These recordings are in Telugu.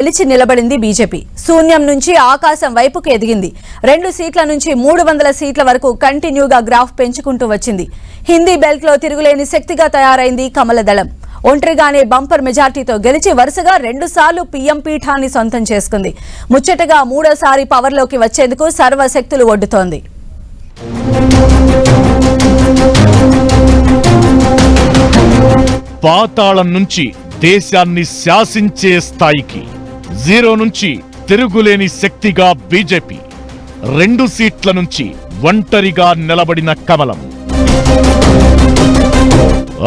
గెలిచి నిలబడింది బీజేపీ. శూన్యం నుంచి ఆకాశం వైపుకు ఎదిగింది. రెండు సీట్ల నుంచి మూడు వందల సీట్ల వరకు కంటిన్యూగా గ్రాఫ్ పెంచుకుంటూ వచ్చింది. హిందీ బెల్ట్లో తిరుగులేని శక్తిగా తయారైంది కమల దళం ఒంటరిగానే బంపర్ మెజార్టీతో గెలిచి వరుసగా రెండు సార్లు పీఎం పీఠాన్ని సొంతం చేసుకుంది. ముచ్చటగా మూడోసారి పవర్లోకి వచ్చేందుకు సర్వశక్తులు ఒడ్డుతోంది. పాతాళం నుంచి దేశాన్ని శాసించే స్థాయికి జీరో నుంచి తిరుగులేని శక్తిగా బీజేపీ రెండు సీట్ల నుంచి ఒంటరిగా నిలబడిన కమలం.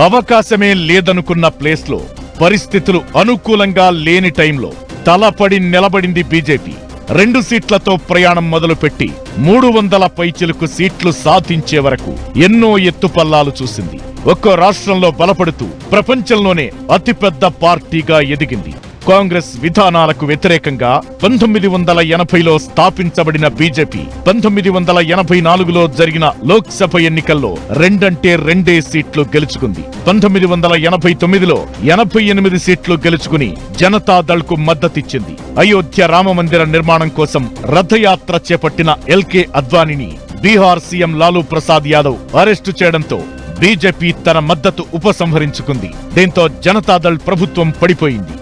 అవకాశమే లేదనుకున్న ప్లేస్లో పరిస్థితులు అనుకూలంగా లేని టైంలో తలపడి నిలబడింది బీజేపీ. రెండు సీట్లతో ప్రయాణం మొదలుపెట్టి మూడు వందల పైచిలకు సీట్లు సాధించే వరకు ఎన్నో ఎత్తుపల్లాలు చూసింది. ఒక్కో రాష్ట్రంలో బలపడుతూ ప్రపంచంలోనే అతిపెద్ద పార్టీగా ఎదిగింది. కాంగ్రెస్ విధానాలకు వ్యతిరేకంగా పంతొమ్మిది వందల ఎనభైలో స్థాపించబడిన బీజేపీ పంతొమ్మిది వందల ఎనభై నాలుగులో జరిగిన లోక్సభ ఎన్నికల్లో రెండంటే రెండే సీట్లు గెలుచుకుంది. పంతొమ్మిది వందల ఎనభై తొమ్మిదిలో ఎనభై ఎనిమిది సీట్లు గెలుచుకుని జనతాదళ్కు మద్దతిచ్చింది. అయోధ్య రామమందిర నిర్మాణం కోసం రథయాత్ర చేపట్టిన ఎల్కే అద్వానిని బీహార్ సీఎం లాలూ ప్రసాద్ యాదవ్ అరెస్టు చేయడంతో బీజేపీ తన మద్దతు ఉపసంహరించుకుంది. దీంతో జనతాదళ్ ప్రభుత్వం పడిపోయింది.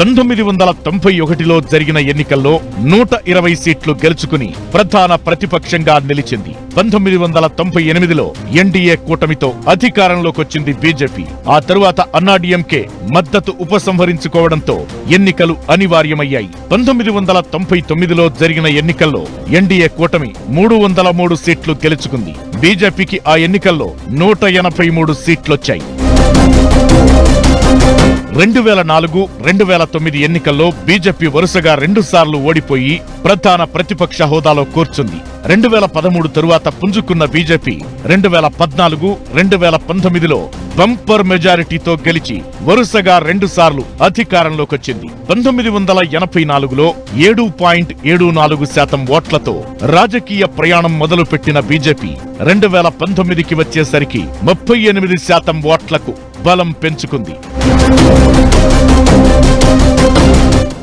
పంతొమ్మిది వందల తొంభై ఒకటిలో జరిగిన ఎన్నికల్లో నూట ఇరవై సీట్లు గెలుచుకుని ప్రధాన ప్రతిపక్షంగా నిలిచింది. పంతొమ్మిది వందల తొంభై ఎనిమిదిలో ఎన్డీఏ కూటమితో అధికారంలోకొచ్చింది బీజేపీ. ఆ తరువాత అన్నాడీఎంకే మద్దతు ఉపసంహరించుకోవడంతో ఎన్నికలు అనివార్యమయ్యాయి. పంతొమ్మిది వందల తొంభై తొమ్మిదిలో జరిగిన ఎన్నికల్లో ఎన్డీఏ కూటమి మూడు వందల మూడు సీట్లు గెలుచుకుంది. బీజేపీకి ఆ ఎన్నికల్లో నూట ఎనభై మూడు సీట్లొచ్చాయి. రెండు వేల నాలుగు రెండు వేల తొమ్మిది ఎన్నికల్లో బీజేపీ వరుసగా రెండు సార్లు ఓడిపోయి ప్రధాన ప్రతిపక్ష హోదాలో కూర్చుంది. రెండు వేల పదమూడు తరువాత పుంజుకున్న బీజేపీ రెండు వేల పద్నాలుగు రెండు వేల పంతొమ్మిదిలో బంపర్ మెజారిటీతో గెలిచి వరుసగా రెండుసార్లు అధికారంలోకొచ్చింది పంతొమ్మిది వందల ఎనభై నాలుగులో ఏడు పాయింట్ ఏడు నాలుగు శాతం ఓట్లతో రాజకీయ ప్రయాణం మొదలుపెట్టిన బీజేపీ రెండు వేల పంతొమ్మిదికి వచ్చేసరికి ముప్పై ఎనిమిది శాతం ఓట్లకు బలం పెంచుకుంది.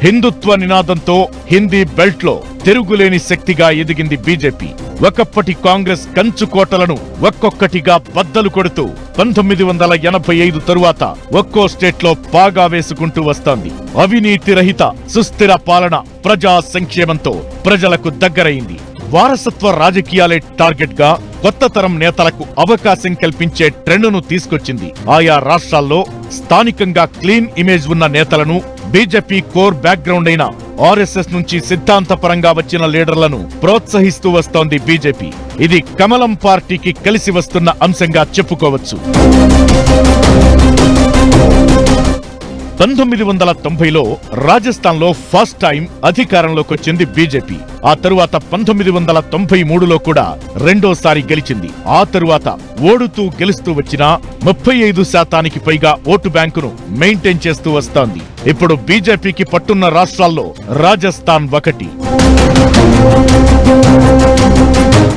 హిందుత్వ నినాదంతో హిందీ బెల్ట్లో తిరుగులేని శక్తిగా ఎదిగింది బీజేపీ. ఒకప్పటి కాంగ్రెస్ కంచుకోటలను ఒక్కొక్కటిగా బద్దలు కొడుతూ పంతొమ్మిది వందల ఎనభై ఐదు తరువాత ఒక్కో స్టేట్లో పాగా వేసుకుంటూ వస్తోంది. అవినీతి రహిత సుస్థిర పాలన ప్రజా సంక్షేమంతో ప్రజలకు దగ్గరైంది. వారసత్వ రాజకీయాలే టార్గెట్గా కొత్త తరం నేతలకు అవకాశం కల్పించే ట్రెండ్ను తీసుకొచ్చింది. ఆయా రాష్ట్రాల్లో స్థానికంగా క్లీన్ ఇమేజ్ ఉన్న నేతలను బీజేపీ కోర్ బ్యాక్గ్రౌండ్ అయిన ఆర్ఎస్ఎస్ నుంచి సిద్ధాంతపరంగా వచ్చిన లీడర్లను ప్రోత్సహిస్తూ వస్తోంది బీజేపీ. ఇది కమలం పార్టీకి కలిసి వస్తున్న అంశంగా చెప్పుకోవచ్చు. పంతొమ్మిది వందల తొంభైలో రాజస్థాన్లో ఫస్ట్ టైం అధికారంలోకి వచ్చింది బీజేపీ. ఆ తరువాత పంతొమ్మిది వందల తొంభై మూడులో కూడా రెండోసారి గెలిచింది. ఆ తరువాత ఓడుతూ గెలుస్తూ వచ్చిన ముప్పై ఐదు శాతానికి పైగా ఓటు బ్యాంకును మెయింటైన్ చేస్తూ వస్తోంది. ఇప్పుడు బీజేపీకి పట్టున్న రాష్ట్రాల్లో రాజస్థాన్ ఒకటి.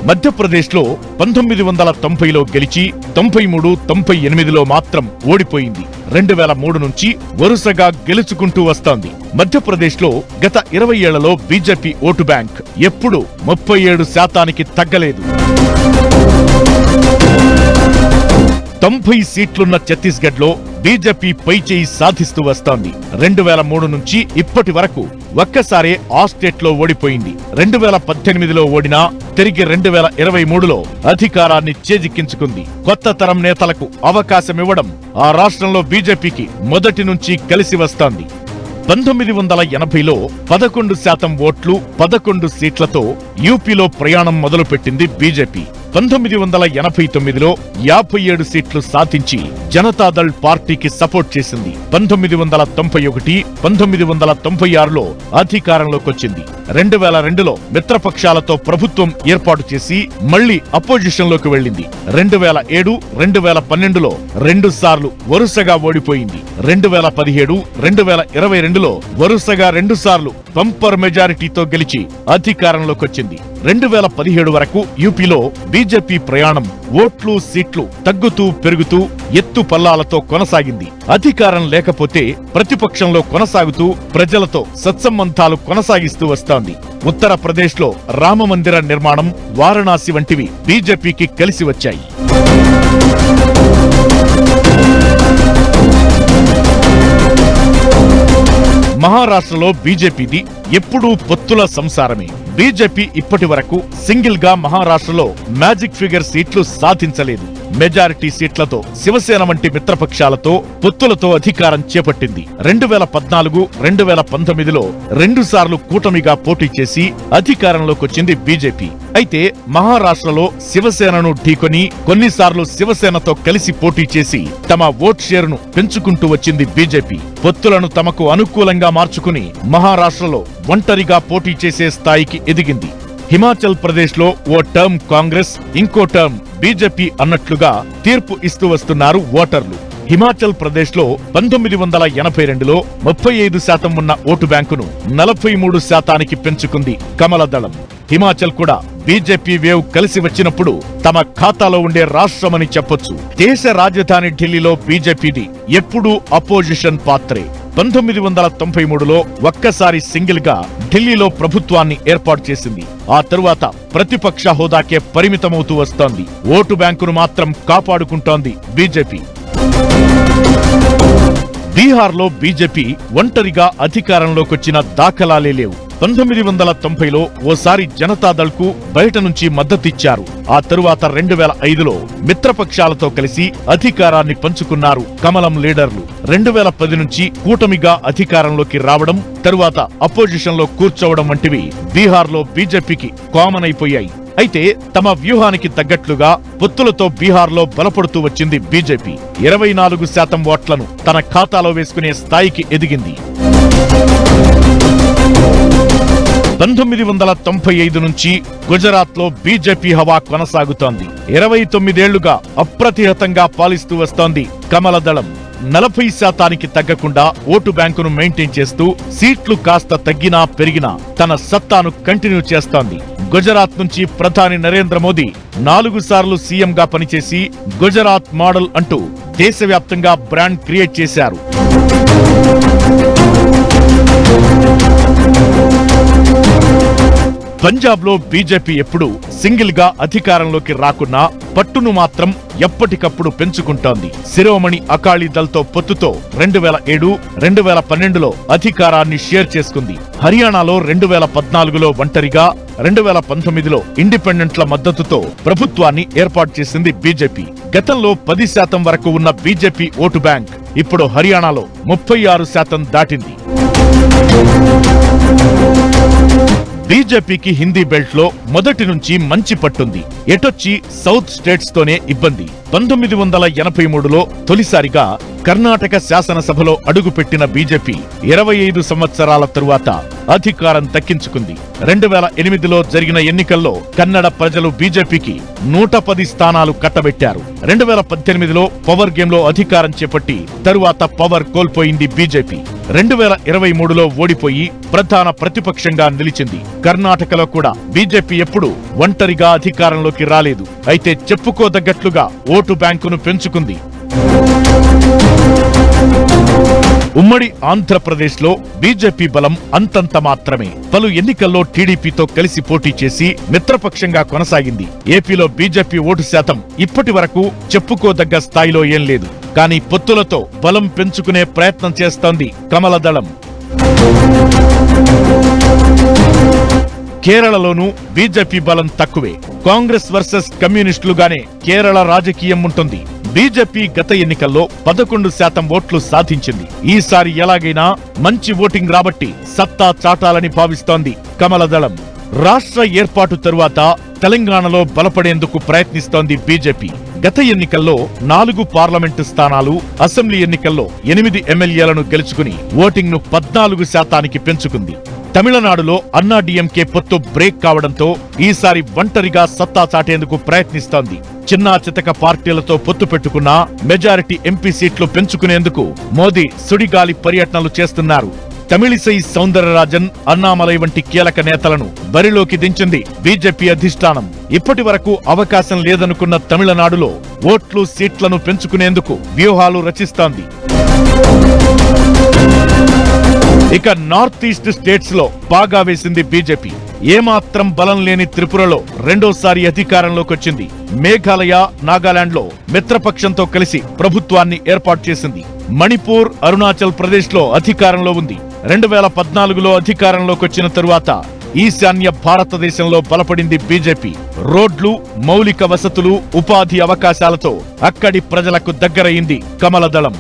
మధ్యప్రదేశ్లో పంతొమ్మిది వందల తొంభైలో గెలిచి తొంభై మూడు తొంభై ఎనిమిదిలో మాత్రం ఓడిపోయింది. రెండు వేల మూడు నుంచి వరుసగా గెలుచుకుంటూ వస్తోంది. మధ్యప్రదేశ్లో గత ఇరవై ఏళ్ళలో బీజేపీ ఓటు బ్యాంక్ ఎప్పుడూ ముప్పై ఏడు శాతానికి తగ్గలేదు. తొంభై సీట్లున్న ఛత్తీస్గఢ్లో బీజేపీ పైచేయి సాధిస్తూ వస్తోంది. రెండు వేల మూడు నుంచి ఇప్పటి వరకు ఒక్కసారే ఆ స్టేట్లో ఓడిపోయింది. రెండు వేల పద్దెనిమిదిలో ఓడినా తిరిగి రెండు వేల ఇరవై మూడులో అధికారాన్ని చేజిక్కించుకుంది. కొత్త తరం నేతలకు అవకాశం ఇవ్వడం ఆ రాష్ట్రంలో బీజేపీకి మొదటి నుంచి కలిసి వస్తోంది. పంతొమ్మిది వందల ఎనభైలో పదకొండు శాతం ఓట్లు పదకొండు సీట్లతో యూపీలో ప్రయాణం మొదలుపెట్టింది బీజేపీ. పంతొమ్మిది వందల ఎనభై తొమ్మిదిలో యాభై ఏడు సీట్లు సాధించి జనతాదళ్ పార్టీకి సపోర్ట్ చేసింది. పంతొమ్మిది వందల తొంభై ఒకటి పంతొమ్మిది వందల తొంభై ఆరులో అధికారంలోకొచ్చింది. రెండు వేల రెండులో మిత్రపక్షాలతో ప్రభుత్వం ఏర్పాటు చేసి మళ్ళీ అపోజిషన్లోకి వెళ్ళింది వెళ్ళింది. రెండు వేల ఏడు రెండు వేల పన్నెండులో రెండు సార్లు వరుసగా ఓడిపోయింది. రెండు వేల పదిహేడు రెండు వేల ఇరవై రెండులో వరుసగా రెండు సార్లు బంపర్ మెజారిటీతో గెలిచి అధికారంలోకొచ్చింది. రెండు వేల పదిహేడు వరకు యూపీలో బీజేపీ ప్రయాణం ఓట్లు సీట్లు తగ్గుతూ పెరుగుతూ ఎత్తు పల్లాలతో కొనసాగింది. అధికారం లేకపోతే ప్రతిపక్షంలో కొనసాగుతూ ప్రజలతో సత్సంబంధాలు కొనసాగిస్తూ వస్తోంది. ఉత్తరప్రదేశ్లో రామమందిర నిర్మాణం వారణాసి వంటివి బీజేపీకి కలిసి వచ్చాయి. మహారాష్ట్రలో బీజేపీది ఎప్పుడూ పొత్తుల సంసారమే. బీజేపీ ఇప్పటి వరకు సింగిల్గా మహారాష్ట్రలో మ్యాజిక్ ఫిగర్ సీట్లు సాధించలేదు. మెజారిటీ సీట్లతో శివసేన వంటి మిత్రపక్షాలతో పొత్తులతో అధికారం చేపట్టింది. రెండు వేల పద్నాలుగు రెండు వేల పంతొమ్మిదిలో రెండు సార్లు కూటమిగా పోటీ చేసి అధికారంలోకి వచ్చింది బీజేపీ. అయితే మహారాష్ట్రలో శివసేనను ఢీకొని కొన్నిసార్లు శివసేనతో కలిసి పోటీ చేసి తమ ఓట్ షేరును పెంచుకుంటూ వచ్చింది బీజేపీ. పొత్తులను తమకు అనుకూలంగా మార్చుకుని మహారాష్ట్రలో ఒంటరిగా పోటీ చేసే స్థాయికి ఎదిగింది. హిమాచల్ ప్రదేశ్లో ఓ టర్మ్ కాంగ్రెస్ ఇంకో టర్మ్ బీజేపీ అన్నట్లుగా తీర్పు ఇస్తూ వస్తున్నారు ఓటర్లు. హిమాచల్ ప్రదేశ్లో పంతొమ్మిది వందల ఎనభై రెండులో ముప్పై ఐదు శాతం ఉన్న ఓటు బ్యాంకును నలభై మూడు శాతానికి పెంచుకుంది కమల దళం. హిమాచల్ కూడా బీజేపీ వేవ్ కలిసి వచ్చినప్పుడు తమ ఖాతాలో ఉండే రాష్ట్రమని చెప్పొచ్చు. దేశ రాజధాని ఢిల్లీలో బీజేపీది ఎప్పుడూ అపోజిషన్ పాత్రే. పంతొమ్మిది వందల తొంభై మూడులో ఒక్కసారి సింగిల్గా ఢిల్లీలో ప్రభుత్వాన్ని ఏర్పాటు చేసింది. ఆ తరువాత ప్రతిపక్ష హోదాకే పరిమితమవుతూ వస్తోంది. ఓటు బ్యాంకును మాత్రం కాపాడుకుంటోంది బీజేపీ. బీహార్లో బీజేపీ ఒంటరిగా అధికారంలోకొచ్చిన దాఖలాలే లేవు. పంతొమ్మిది వందల తొంభైలో ఓసారి జనతాదళ్కు బయట నుంచి మద్దతిచ్చారు. ఆ తరువాత రెండు వేల ఐదులో మిత్రపక్షాలతో కలిసి అధికారాన్ని పంచుకున్నారు కమలం లీడర్లు. రెండు వేల పది నుంచి కూటమిగా అధికారంలోకి రావడం తరువాత అపోజిషన్లో కూర్చోవడం వంటివి బీహార్లో బీజేపీకి కామన్ అయిపోయాయి అయితే తమ వ్యూహానికి తగ్గట్లుగా పొత్తులతో బీహార్లో బలపడుతూ వచ్చింది బీజేపీ. ఇరవై నాలుగు శాతం ఓట్లను తన ఖాతాలో వేసుకునే స్థాయికి ఎదిగింది. పంతొమ్మిది వందల తొంభై ఐదు నుంచి గుజరాత్లో బీజేపీ హవా కొనసాగుతోంది. ఇరవై తొమ్మిదేళ్ళుగా అప్రతిహతంగా పాలిస్తూ వస్తోంది కమల దళం. నలభై శాతానికి తగ్గకుండా ఓటు బ్యాంకును మెయింటైన్ చేస్తూ సీట్లు కాస్త తగ్గినా పెరిగినా తన సత్తాను కంటిన్యూ చేస్తోంది. గుజరాత్ నుంచి ప్రధాని నరేంద్ర మోదీ నాలుగు సార్లు సీఎంగా పనిచేసి గుజరాత్ మోడల్ అంటూ దేశవ్యాప్తంగా బ్రాండ్ క్రియేట్ చేశారు. పంజాబ్లో బీజేపీ ఎప్పుడు సింగిల్గా అధికారంలోకి రాకున్నా పట్టును మాత్రం ఎప్పటికప్పుడు పెంచుకుంటోంది. శిరోమణి అకాళీ దళ్తో పొత్తుతో రెండు వేల ఏడు రెండు వేల పన్నెండులో అధికారాన్ని షేర్ చేసుకుంది. హర్యానాలో రెండు వేల పద్నాలుగులో ఒంటరిగా రెండు వేల పంతొమ్మిదిలో ఇండిపెండెంట్ల మద్దతుతో ప్రభుత్వాన్ని ఏర్పాటు చేసింది బీజేపీ. గతంలో పది శాతం వరకు ఉన్న బీజేపీ ఓటు బ్యాంక్ ఇప్పుడు హర్యానాలో ముప్పై ఆరు శాతం దాటింది. బీజేపీకి హిందీ బెల్ట్లో మొదటి నుంచి మంచి పట్టుంది. ఎటొచ్చి సౌత్ స్టేట్స్ తోనే ఇబ్బంది. పంతొమ్మిది వందల ఎనభై మూడులో తొలిసారిగా కర్ణాటక శాసనసభలో అడుగుపెట్టిన బీజేపీ ఇరవై ఐదు సంవత్సరాల తరువాత అధికారం దక్కించుకుంది రెండు వేల ఎనిమిదిలో జరిగిన ఎన్నికల్లో కన్నడ ప్రజలు బీజేపీకి నూట పది స్థానాలు కట్టబెట్టారు. రెండు వేల పద్దెనిమిదిలో పవర్ గేమ్లో అధికారం చేపట్టి తరువాత పవర్ కోల్పోయింది బీజేపీ. రెండు వేల ఇరవై మూడులో ఓడిపోయి ప్రధాన ప్రతిపక్షంగా నిలిచింది. కర్ణాటకలో కూడా బీజేపీ ఎప్పుడు ఒంటరిగా అధికారంలోకి రాలేదు. అయితే చెప్పుకోదగ్గట్లుగా ఓటు బ్యాంకును పెంచుకుంది. ఉమ్మడి ఆంధ్రప్రదేశ్లో బీజేపీ బలం అంతంత మాత్రమే. పలు ఎన్నికల్లో టీడీపీతో కలిసి పోటీ చేసి మిత్రపక్షంగా కొనసాగింది. ఏపీలో బీజేపీ ఓటు శాతం ఇప్పటి వరకు చెప్పుకోదగ్గ స్థాయిలో ఏం లేదు. కానీ పొత్తులతో బలం పెంచుకునే ప్రయత్నం చేస్తోంది కమల దళం. కేరళలోనూ బీజేపీ బలం తక్కువే. కాంగ్రెస్ వర్సెస్ కమ్యూనిస్టులుగానే కేరళ రాజకీయం ఉంటుంది. బీజేపీ గత ఎన్నికల్లో పదకొండు శాతం ఓట్లు సాధించింది. ఈసారి ఎలాగైనా మంచి ఓటింగ్ రాబట్టి సత్తా చాటాలని భావిస్తోంది కమల దళం. రాష్ట్ర ఏర్పాటు తరువాత తెలంగాణలో బలపడేందుకు ప్రయత్నిస్తోంది బీజేపీ. గత ఎన్నికల్లో నాలుగు పార్లమెంటు స్థానాలు అసెంబ్లీ ఎన్నికల్లో ఎనిమిది ఎమ్మెల్యేలను గెలుచుకుని ఓటింగ్ను పద్నాలుగు శాతానికి పెంచుకుంది. తమిళనాడులో అన్నా డిఎంకే పొత్తు బ్రేక్ కావడంతో ఈసారి ఒంటరిగా సత్తా చాటేందుకు ప్రయత్నిస్తోంది. చిన్నా చితక పార్టీలతో పొత్తు పెట్టుకున్నా మెజారిటీ ఎంపీ సీట్లు పెంచుకునేందుకు మోదీ సుడిగాలి పర్యటనలు చేస్తున్నారు. తమిళిసై సౌందరరాజన్ అన్నామలై వంటి కీలక నేతలను బరిలోకి దించింది బీజేపీ అధిష్టానం. ఇప్పటి వరకు అవకాశం లేదనుకున్న తమిళనాడులో ఓట్లు సీట్లను పెంచుకునేందుకు వ్యూహాలు రచిస్తోంది. ఇక నార్త్ ఈస్ట్ స్టేట్స్లో బాగా వేసింది బీజేపీ. ఏమాత్రం బలం లేని త్రిపురలో రెండోసారి అధికారంలోకి వచ్చింది. మేఘాలయ నాగాలాండ్లో మిత్రపక్షంతో కలిసి ప్రభుత్వాన్ని ఏర్పాటు చేసింది. మణిపూర్ అరుణాచల్ ప్రదేశ్లో అధికారంలో ఉంది. రెండు వేల పద్నాలుగులో అధికారంలోకి వచ్చిన తరువాత ఈశాన్య భారతదేశంలో బలపడింది బీజేపీ. రోడ్లు మౌలిక వసతులు ఉపాధి అవకాశాలతో అక్కడి ప్రజలకు దగ్గరయింది కమలదళం.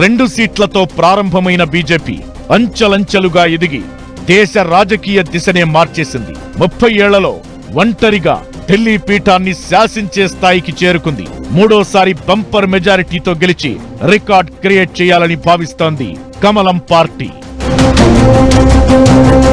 రెండు సీట్లతో ప్రారంభమైన బీజేపీ అంచెలంచెలుగా ఎదిగి దేశ రాజకీయ దిశనే మార్చేసింది. ముప్పై ఏళ్ళలో ఒంటరిగా ఢిల్లీ పీఠాన్ని శాసించే స్థాయికి చేరుకుంది. మూడోసారి బంపర్ మెజారిటీతో గెలిచి రికార్డ్ క్రియేట్ చేయాలని భావిస్తోంది కమలం పార్టీ. Thank you.